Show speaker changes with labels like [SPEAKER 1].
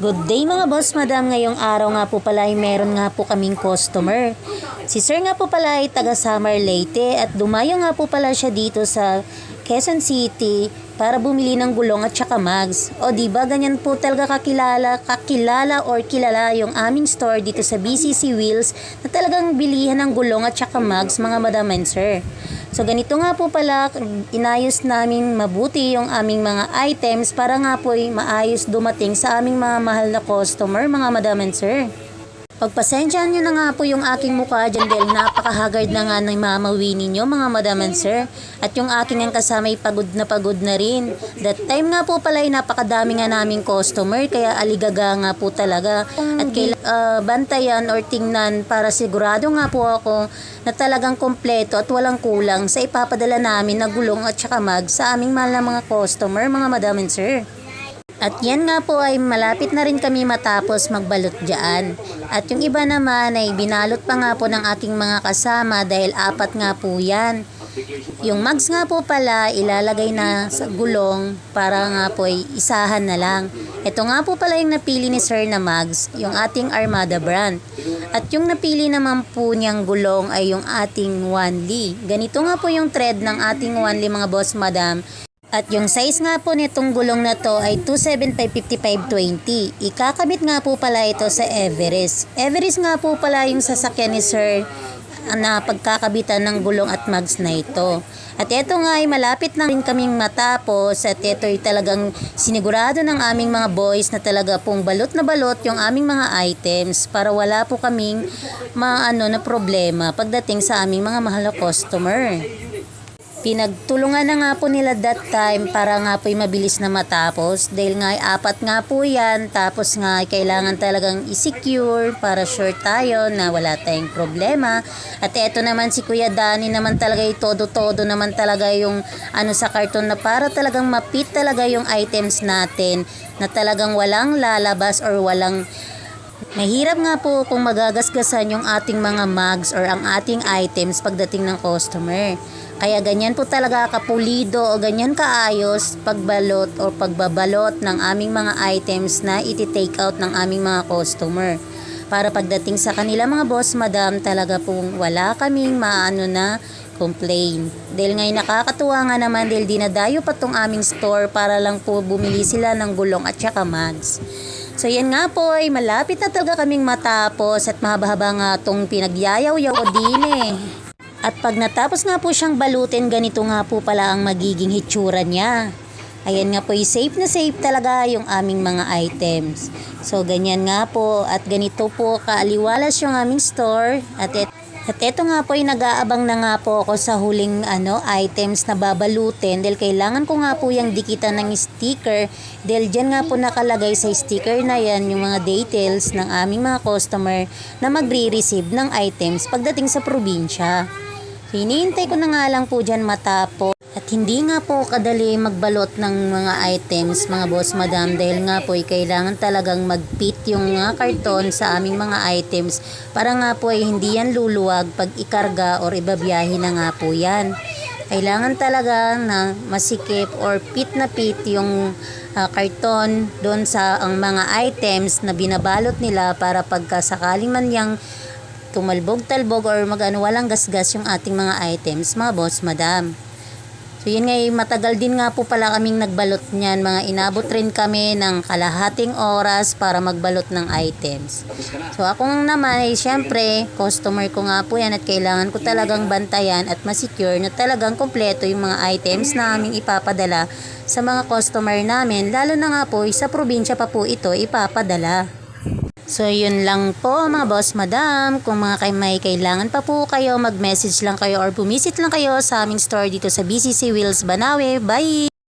[SPEAKER 1] Good day mga boss, madam. Ngayong araw nga po pala ay meron nga po kaming customer. Si sir nga po pala ay taga Samar Leyte at dumayo nga po pala siya dito sa Quezon City para bumili ng gulong at saka mags. O di ba ganyan po talaga kakilala, kakilala or kilala yung aming store dito sa BCC Wheels na talagang bilihan ng gulong at saka mags mga madam and sir. So ganito nga po pala, inayos namin mabuti yung aming mga items para nga po ay maayos dumating sa aming mga mahal na customer, mga madam and sir. Pagpasensyahan nyo na nga po yung aking mukha dyan dahil napakahagard na nga ng mamawi ninyo mga madam and sir. At yung aking ang kasama ay pagod na pagod na rin. That time nga po pala ay napakadami nga naming customer kaya aligaga nga po talaga. At kailangan bantayan or tingnan para sigurado nga po ako na talagang kompleto at walang kulang sa ipapadala namin na gulong at saka mag sa aming mahal na mga customer mga madam and sir. At yan nga po ay malapit na rin kami matapos magbalot dyan. At yung iba naman ay binalot pa nga po ng aking mga kasama dahil apat nga po yan. Yung mags nga po pala ilalagay na sa gulong para nga po ay isahan na lang. Ito nga po pala yung napili ni Sir na mags, yung ating Armada brand. At yung napili naman po niyang gulong ay yung ating Wanli. Ganito nga po yung thread ng ating Wanli mga boss madam. At yung size nga po nitong gulong na to ay 275-55-20. Ikakabit nga po pala ito sa Everest. Everest nga po pala yung sasakyan ni Sir na pagkakabitan ng gulong at mags na ito. At ito nga ay malapit na rin kaming matapos at ito ay talagang sinigurado ng aming mga boys na talaga pong balot na balot yung aming mga items para wala po kaming mga ano na problema pagdating sa aming mga mahal na customer. Pinagtulungan na nga po nila that time para nga po'y mabilis na matapos. Dahil nga ay apat nga po yan. Tapos nga ay kailangan talagang i-secure para sure tayo na wala tayong problema. At eto naman si Kuya Dani naman talaga ay todo-todo naman talaga yung ano sa karton na para talagang mapit talaga yung items natin na talagang walang lalabas or walang Mahirap nga po kung magagasgasan yung ating mga mugs or ang ating items pagdating ng customer. Kaya ganyan po talaga kapulido o ganyan kaayos pagbalot o pagbabalot ng aming mga items na iti-take out ng aming mga customer. Para pagdating sa kanila mga boss, madam, talaga pong wala kaming maano na complain. Dahil ngayon nakakatuwa nga naman dahil dinadayo pa tong aming store para lang po bumili sila ng gulong at saka mags. So yan nga po ay malapit na talaga kaming matapos at mahaba-haba nga tong pinagyayaw-yaw din eh. At pag natapos nga po siyang balutin, ganito nga po pala ang magiging hitsura niya. Ayan nga po, safe na safe talaga yung aming mga items. So, ganyan nga po. At ganito po, kaaliwalas yung aming store. At et at eto nga po ay nag-aabang na nga po ako sa huling ano, items na babalutin dahil kailangan ko nga po yung dikitan ng sticker dahil dyan nga po nakalagay sa sticker na yan yung mga details ng aming mga customer na magre-receive ng items pagdating sa probinsya. So, hinihintay ko na nga lang po dyan matapos. At hindi nga po kadali magbalot ng mga items, mga boss madam, dahil nga po ay kailangan talagang magpit yung mga karton sa aming mga items para nga po ay hindi yan luluwag pag ikarga or ibabiyahe na nga po yan. Kailangan talaga na masikip or pit na pit yung uh, karton doon sa ang mga items na binabalot nila para pagka sakaling man yang tumalbog-talbog or magano walang gasgas yung ating mga items, mga boss, madam. So yun nga, eh, matagal din nga po pala kaming nagbalot niyan. Mga inabot rin kami ng kalahating oras para magbalot ng items. So ako naman ay syempre, customer ko nga po yan at kailangan ko talagang bantayan at masecure na talagang kompleto yung mga items na aming ipapadala sa mga customer namin. Lalo na nga po, sa probinsya pa po ito ipapadala. So, yun lang po mga boss madam. Kung mga kay may kailangan pa po kayo, mag-message lang kayo or bumisit lang kayo sa aming store dito sa BCC Wheels Banawe. Bye!